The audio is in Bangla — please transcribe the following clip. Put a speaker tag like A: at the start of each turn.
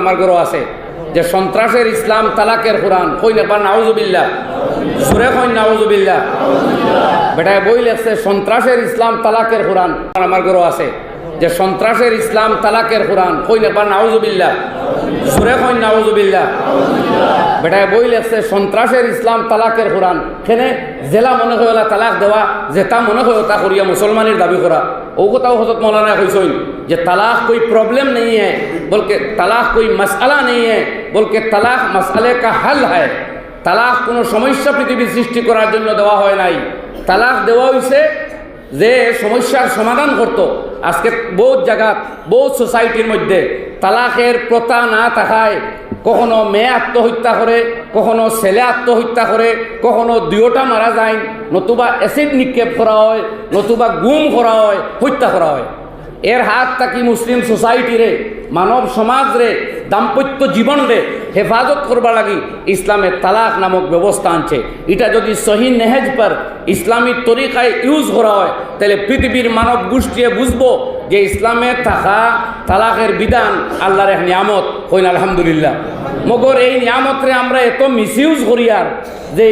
A: আমার ঘরও আছে। যে সন্ত্রাসের ইসলাম তালাকের কোরআন, কই না পার নাউজুবিল্লা সুরে কই নাউজুবিল্লা বেটায় বই লেখছে, সন্ত্রাসের ইসলাম তালাকের কোরআন আমার ঘরও আছে। যে সন্ত্রাসের ইসলাম তালাকের কোরআন, কই না পার নাউজুবিল্লা সুরে কই নাউজুবিল্লা বেটায় বই লেখছে সন্ত্রাসের ইসলাম তালাকের কোরআন খেনে জেলা মনে হয় ওলা তালাক দেওয়া যে তা মনে হয় তা করিয়া মুসলমানের দাবি করা ও কথাও হজরত মৌলানা কইসই যে তালাক कोई प्रॉब्लम नहीं है बल्कि तलाक कोई मसला नहीं है बल्कि तलाक मसले का हल है তালাক কোনো সমস্যা পৃথিবীর সৃষ্টি করার জন্য দেওয়া হয় নাই তালাক দেওয়া হয়েছে যে সমস্যার সমাধান করত আজকে বহুত জায়গা বহুত সোসাইটির মধ্যে তালাকের প্রথা না থাকায় কখনো মেয়ে আত্মহত্যা করে, কখনো ছেলে আত্মহত্যা করে, কখনো দুয়োটা মারা যায়, নতুবা অ্যাসিড নিক্ষেপ করা হয়, নতুবা গুম করা হয়, হত্যা করা হয়। এর হাত থাকি মুসলিম সোসাইটিরে মানব সমাজ রে দাম্পত্য জীবন রে হেফাজত করবা লাগি ইসলামের তালাক নামক ব্যবস্থা আনছে। এটা যদি সহি নেহেজ পর ইসলামী তরিকায় ইউজ করা হয় তাহলে পৃথিবীর মানব গোষ্ঠী বুঝব যে ইসলামে থাকা তালাকের বিধান আল্লাহর এক নিয়ামত। হইন আলহামদুলিল্লাহ। মগর এই নিয়ামতরে আমরা এত মিস ইউজ করি আর যে